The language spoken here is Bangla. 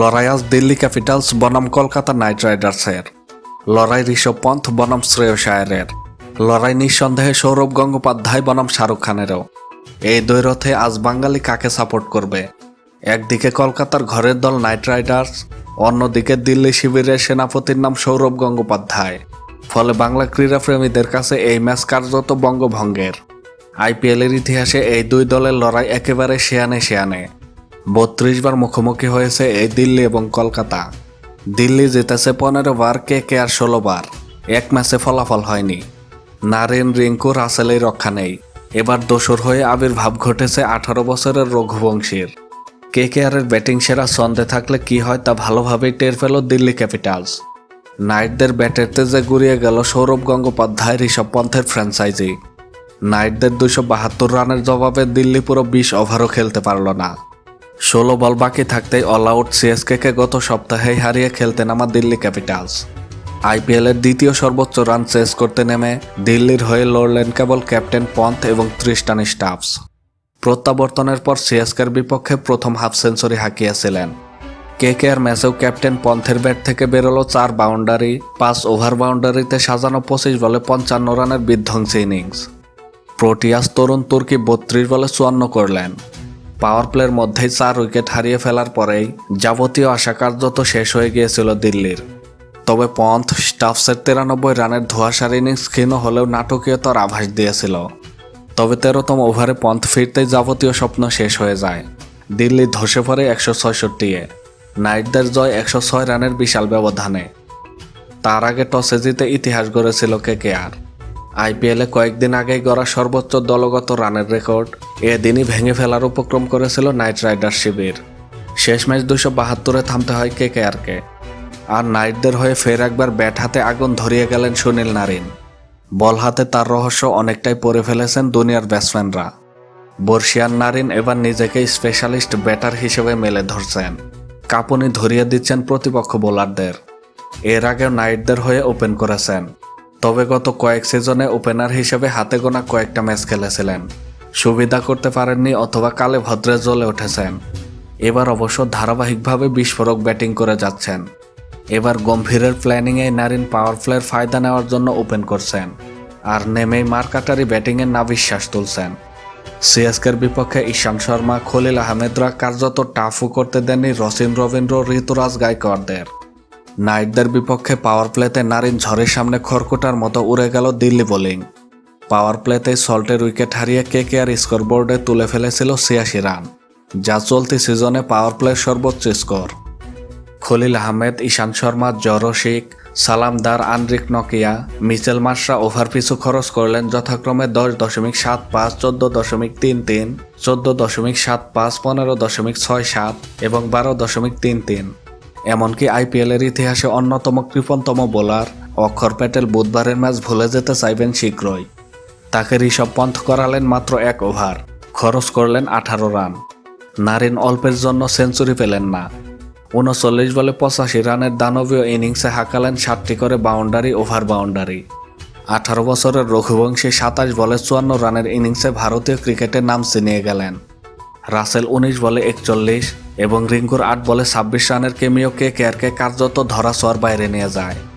লড়াই আজ দিল্লি ক্যাপিটালস বনাম কলকাতা নাইট রাইডার্সের। লড়াই ঋষভ পন্থ বনাম শ্রেয়স আয়ারের লড়াই নিঃসন্দেহে সৌরভ গঙ্গোপাধ্যায় বনাম শাহরুখ খানেরও। এই দ্বৈরথে আজ বাঙালি কাকে সাপোর্ট করবে? একদিকে কলকাতার ঘরের দল নাইট রাইডার্স, অন্যদিকে দিল্লি শিবিরের সেনাপতির নাম সৌরভ গঙ্গোপাধ্যায়। ফলে বাংলা ক্রীড়াপ্রেমীদের কাছে এই ম্যাচ কার্যত বঙ্গভঙ্গের। আইপিএলের ইতিহাসে এই দুই দলের লড়াই একেবারে শেয়ানে শেয়ানে বত্রিশ বার মুখোমুখি হয়েছে এই দিল্লি এবং কলকাতা। দিল্লি জিতেছে পনেরো বার, কে কে আর ষোলো বার। এক ম্যাচে ফলাফল হয়নি। নারেন, রিঙ্কু, রাসেলের রক্ষা নেই। এবার দোসর হয়ে আবির্ভাব ঘটেছে আঠারো বছরের রঘুবংশীর। কে কে আর ব্যাটিং সেরা ছন্দে থাকলে কি হয় তা ভালোভাবেই টের পেল দিল্লি ক্যাপিটালস। নাইটদের ব্যাটের তেজে গুড়িয়ে গেল সৌরভ গঙ্গোপাধ্যায়, ঋষভ পন্থের ফ্র্যাঞ্চাইজি। নাইটদের দুশো বাহাত্তর রানের জবাবে দিল্লি পুরো বিশ ওভারও খেলতে পারল না। ষোলো বল বাকি থাকতেই অল আউট সিএসকে গত সপ্তাহেই হারিয়ে খেলতে নামা দিল্লি ক্যাপিটালস। আইপিএলের দ্বিতীয় সর্বোচ্চ রান চেস করতে নেমে দিল্লির হয়ে লড়লেন কেবল ক্যাপ্টেন পন্থ এবং ত্রিস্টান স্টাফস। প্রত্যাবর্তনের পর সিএসকের বিপক্ষে প্রথম হাফ সেঞ্চুরি হাঁকিয়েছিলেন। কে কে আর ম্যাচেও ক্যাপ্টেন পন্থের ব্যাট থেকে বেরোলো চার বাউন্ডারি, পাঁচ ওভার বাউন্ডারিতে সাজানো পঁচিশ বলে পঞ্চান্ন রানের বিধ্বংসী ইনিংস। প্রোটিয়াস তরুণ তুর্কি বত্রিশ বলে চুয়ান্ন করলেন। পাওয়ার প্লের মধ্যেই চার উইকেট হারিয়ে ফেলার পরেই যাবতীয় আশা কার্যত শেষ হয়ে গিয়েছিল দিল্লির। তবে পন্থ স্টাফসের তিরানব্বই রানের ধোয়াশার ইনিংস ক্ষীণ হলেও নাটকীয়তার আভাস দিয়েছিল। তবে তেরোতম ওভারে পন্থ ফিরতেই যাবতীয় স্বপ্ন শেষ হয়ে যায়। দিল্লি ধসে পড়ে একশো ছয়ষট্টি এ নাইটদের জয় একশো ছয় রানের বিশাল ব্যবধানে। তার আগে টসে জিতে ইতিহাস গড়েছিল কে কে আর। আইপিএলে কয়েকদিন আগেই গড়া সর্বোচ্চ দলগত রানের রেকর্ড। এদিনই ভেঙে ফেলার উপক্রম করেছিল নাইট রাইডার শিবির। শেষ ম্যাচ দুশো বাহাত্তরে থামতে হয় কে কে আরকে আর নাইটদের হয়ে ফের একবার ব্যাট হাতে আগুন ধরিয়ে গেলেন সুনীল নারিন। বল হাতে তার রহস্য অনেকটাই পড়ে ফেলেছেন দুনিয়ার ব্যাটসম্যানরা। বর্ষিয়ান নারিন এবার নিজেকে স্পেশালিস্ট ব্যাটার হিসেবে মেলে ধরছেন। কাঁপুনি ধরিয়ে দিচ্ছেন প্রতিপক্ষ বোলারদের। এর আগেও নাইটদের হয়ে ওপেন করেছেন। তবে গত কয়েক সিজনে ওপেনার হিসেবে হাতে গোনা কয়েকটা ম্যাচ খেলেছিলেন। সুবিধা করতে পারেননি অথবা কালে ভদ্রে জ্বলে উঠেছেন। এবার অবশ্য ধারাবাহিকভাবে বিস্ফোরক ব্যাটিং করে যাচ্ছেন। এবার গম্ভীরের প্ল্যানিংয়ে নারিন পাওয়ার প্লের ফায়দা নেওয়ার জন্য ওপেন করছেন। আর নেমেই মার্কাটারি ব্যাটিংয়ের নাবিশ্বাস তুলছেন। সিএসকের বিপক্ষে ঈশান শর্মা, খলিল আহমেদরা কার্যত টাফও করতে দেননি রসিন রবীন্দ্র ঋতুরাজ গায়কোয়াড়দের নাইটদের বিপক্ষে পাওয়ার প্লেতে নারিন ঝড়ের সামনে খড়কুটার মতো উড়ে গেল দিল্লি বোলিং। পাওয়ার প্লেতে সল্টের উইকেট হারিয়ে কে কে আর স্কোরবোর্ডে তুলে ফেলেছিল ছিয়াশি রান, যা চলতি সিজনে পাওয়ার প্লের সর্বোচ্চ স্কোর খলিল আহমেদ, ঈশান শর্মা জরশিক সালামদার আনরিক নকিয়া, মিচেল মার্শা ওভার পিছু খরচ করলেন যথাক্রমে দশ দশমিক সাত পাঁচ, চোদ্দ দশমিক তিন তিন, চোদ্দ দশমিক সাত পাঁচ, পনেরো দশমিক ছয় সাত এবং বারো দশমিক তিন তিন। এমনকি আইপিএলের ইতিহাসে অন্যতম কৃপণতম বোলার অক্ষর প্যাটেল বুধবারের ম্যাচ ভুলে যেতে চাইবেন শীঘ্রই। তাকে ঋষভ পন্থ করালেন মাত্র এক ওভার, খরচ করলেন আঠারো রান। নারিন অল্পের জন্য সেঞ্চুরি পেলেন না। উনচল্লিশ বলে পঁচাশি রানের দানবীয় ইনিংসে হাঁকালেন সাতটি করে বাউন্ডারি, ওভার বাউন্ডারি। আঠারো বছরের রঘুবংশী সাতাশ বলে চুয়ান্ন রানের ইনিংসে ভারতীয় ক্রিকেটের নাম চিনিয়ে গেলেন। রাসেল উনিশ বলে একচল্লিশ এবং রিঙ্কুর আট বলে ছাব্বিশ রানের কেমিও কে কেয়ারকে কার্যত ধরা ছোঁয়ার বাইরে নিয়ে যায়।